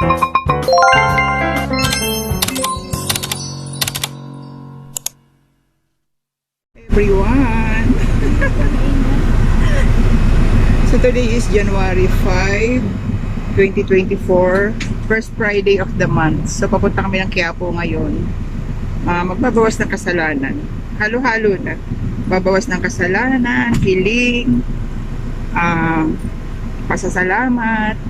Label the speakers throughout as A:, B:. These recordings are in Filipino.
A: everyone. so today is January 5, 2024. First Friday of the month. So papunta kami ng Quiapo ngayon. Ah, magbabawas ng kasalanan. Halo-halo na. Babawas ng kasalanan, hiling, ah, pasasalamat.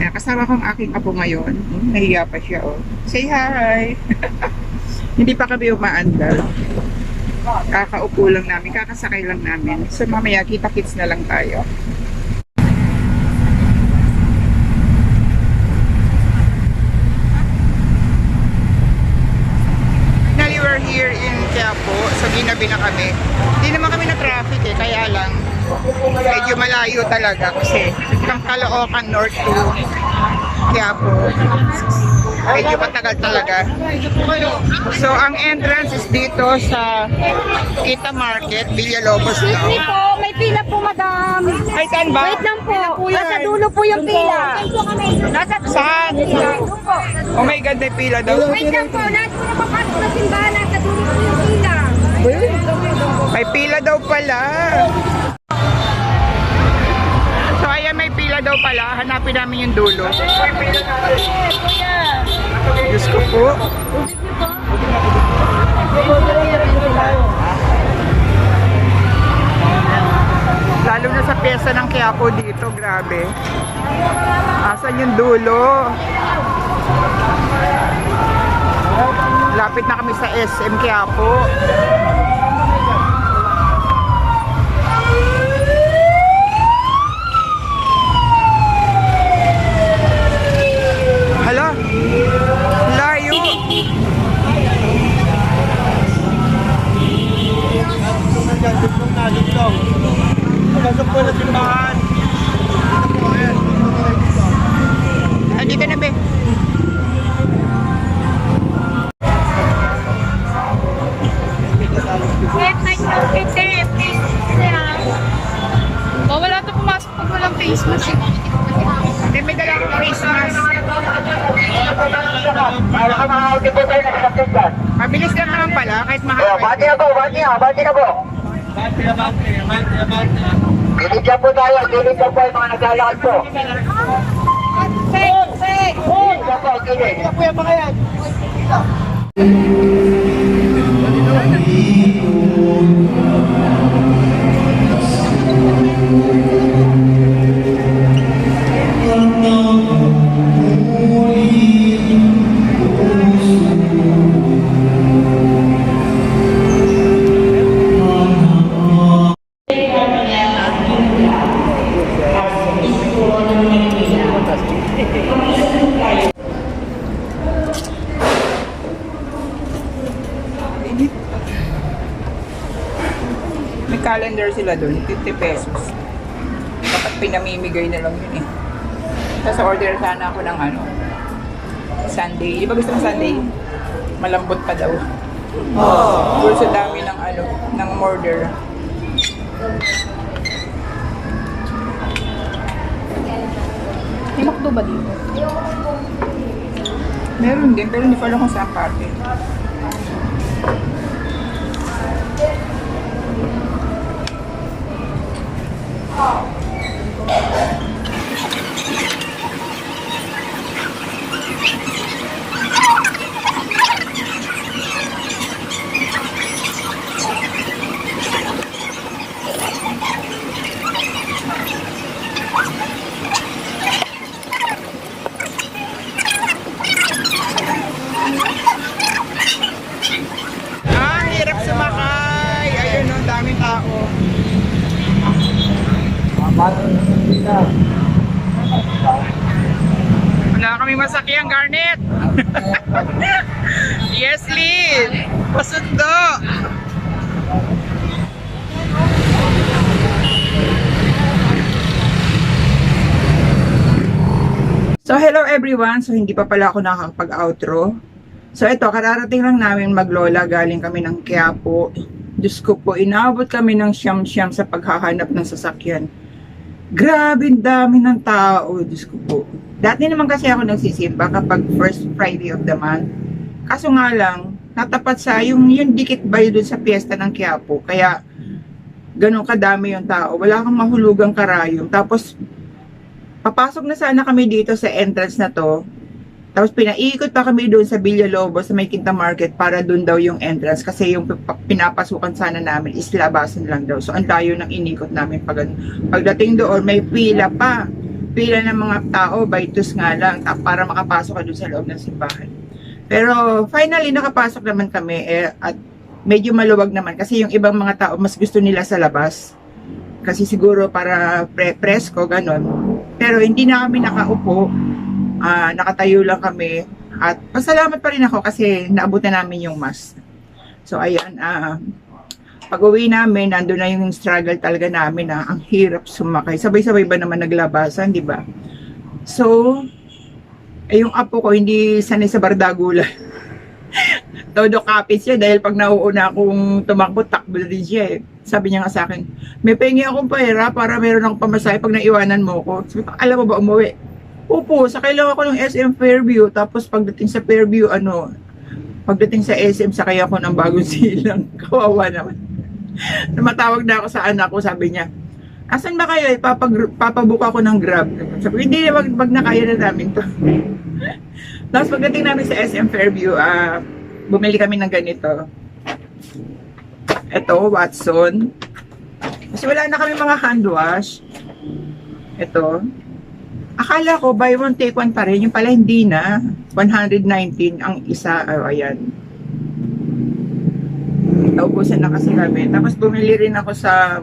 A: Kaya kasama ko ang aking apo ngayon. Hmm, Nahiya pa siya, oh. Say hi! Hindi pa kami umaandal kakaupo lang namin, kakasakay lang namin. So mamaya kita-kits na lang tayo. Finally, we're here in Quiapo. So ginabi na kami. Hindi naman kami na traffic eh, kaya lang medyo malayo talaga kasi from Caloocan North to Quiapo. Medyo matagal talaga. So, ang entrance is dito sa Kita Market, Villalobos
B: Excuse me po, may pila po, madam.
A: Ay, saan ba?
B: Wait lang po. Nasa dulo po yung pila. Nasa
A: Saan? Oh my God, may pila daw.
B: Wait lang po, nasa po na simbahan. Nasa dulo po yung pila.
A: May pila daw pala. Daw pala. Hanapin namin yung dulo. Diyos ko po. Lalo na sa pyesa ng Quiapo dito, grabe. Asan yung dulo? Lapit na kami sa SM Quiapo.
C: Para ka makakauti po tayo nakasakit dyan.
A: Mabilis lang naman pala, kahit
C: Oh,
A: mahal.
C: bati na po, bati na, bati na po. Dilig lang po tayo, dilig lang po yung mga naglalakad po.
B: Fake, fake.
C: Dilig lang po, dilig. po yung mga yan.
A: May calendar sila doon, 50 pesos. Dapat pinamimigay na lang yun eh. Tapos order sana ako ng ano, Sunday. Di ba gusto mo Sunday? Malambot pa daw. Oh. sa dami ng ano, ng order.
B: May makdo ba dito?
A: Meron din, pero hindi ko alam kung saan parte. Ah, hirap sumakay. Ayun, no, daming tao. Wala kami masakyan, Garnet. yes, Lynn. Pasundo. So, hello everyone. So, hindi pa pala ako nakakapag-outro. So, ito, kararating lang namin maglola. Galing kami ng Quiapo. Diyos ko po, inabot kami ng siyam-siyam sa paghahanap ng sasakyan. Grabe, dami ng tao. Diyos ko po. Dati naman kasi ako nagsisimba kapag first Friday of the month. Kaso nga lang, natapat sa yung, yung dikit ba doon sa piyesta ng Quiapo. Kaya, ganun kadami yung tao. Wala kang mahulugang karayom. Tapos, papasok na sana kami dito sa entrance na to. Tapos pinaikot pa kami doon sa Villalobos sa may Quinta Market para doon daw yung entrance kasi yung pinapasukan sana namin is labasan lang daw. So ang layo ng inikot namin pag pagdating doon may pila pa. Pila ng mga tao by twos nga lang para makapasok ka doon sa loob ng simbahan. Pero finally nakapasok naman kami eh, at medyo maluwag naman kasi yung ibang mga tao mas gusto nila sa labas. Kasi siguro para pre presko ganon. Pero hindi na kami nakaupo ah nakatayo lang kami at pasalamat pa rin ako kasi naabutan namin yung mass. So ayan, ah pag uwi namin, nandun na yung struggle talaga namin na ang hirap sumakay. Sabay-sabay ba naman naglabasan, di ba? So, eh, yung apo ko hindi sanay sa bardagula. Todo kapit siya dahil pag nauuna akong tumakbo, takbo na din siya eh. Sabi niya nga sa akin, may pengi akong pera para meron akong pamasahe pag naiwanan mo ko. Sabi ko, alam mo ba umuwi? Opo, sakay lang ako ng SM Fairview. Tapos pagdating sa Fairview, ano, pagdating sa SM, sakay ako ng bagong silang. Kawawa naman. Namatawag na ako sa anak ko, sabi niya, asan ba kayo? Ipapag, papabook ako ng grab. Sabi hindi, wag, wag na kaya na namin to. Tapos pagdating namin sa SM Fairview, ah, bumili kami ng ganito. Ito, Watson. Kasi wala na kami mga hand wash. Ito. Akala ko buy one take one pa rin. Yung pala hindi na. 119 ang isa. Oh, ayan. Naubusan na kasi kami. Tapos bumili rin ako sa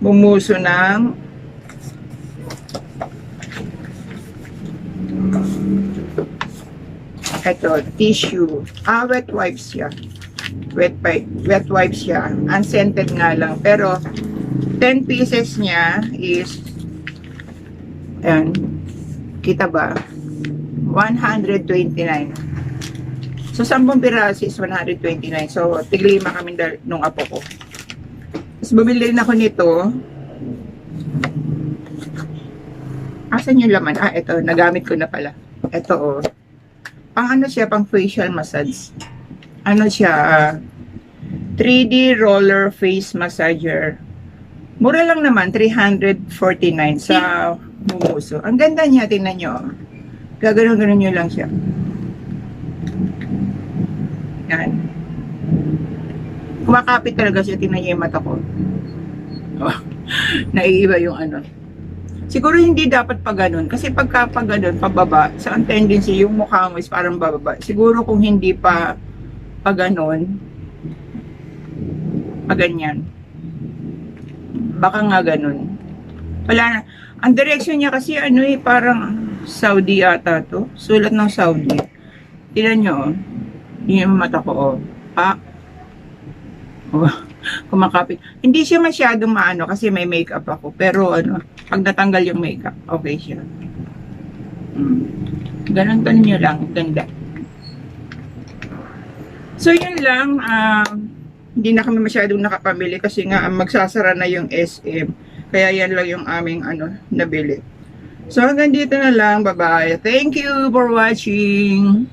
A: bumuso ng Ito, tissue. Ah, wet wipes siya. Wet, wet wipes siya. Unscented nga lang. Pero, 10 pieces niya is, ayan, kita ba? 129. So, 10 piraso is 129. So, tiglima kami nung apo ko. Tapos, bumili rin ako nito. Asan yung laman? Ah, ito. Nagamit ko na pala. Ito, oh. Pang ano siya, pang facial massage. Ano siya, ah, 3D roller face massager. Mura lang naman, 349 sa Mumuso. Ang ganda niya, tingnan nyo. oh. Gaganon-ganon nyo lang siya. Yan. Kumakapit talaga siya, tingnan niyo yung mata ko. Oh, naiiba yung ano. Siguro hindi dapat pa ganun. Kasi pagka pa ganun, pababa, sa ang tendency, yung mukha mo is parang bababa. Siguro kung hindi pa pa ganun, pa ganyan. Baka nga ganun. Wala na. Ang direction niya kasi ano eh, parang Saudi ata to. Sulat ng Saudi. Tignan nyo, oh. Yun yung mata ko, oh. Ah. Oh, kumakapit. Hindi siya masyadong maano kasi may makeup ako. Pero ano, pag natanggal yung makeup, okay siya. Mm. Ganon ganon nyo lang. Ganda. So yun lang. Um, hindi na kami masyadong nakapamili kasi nga magsasara na yung SM. Kaya yan lang yung aming ano, nabili. So hanggang dito na lang. Bye-bye. Thank you for watching.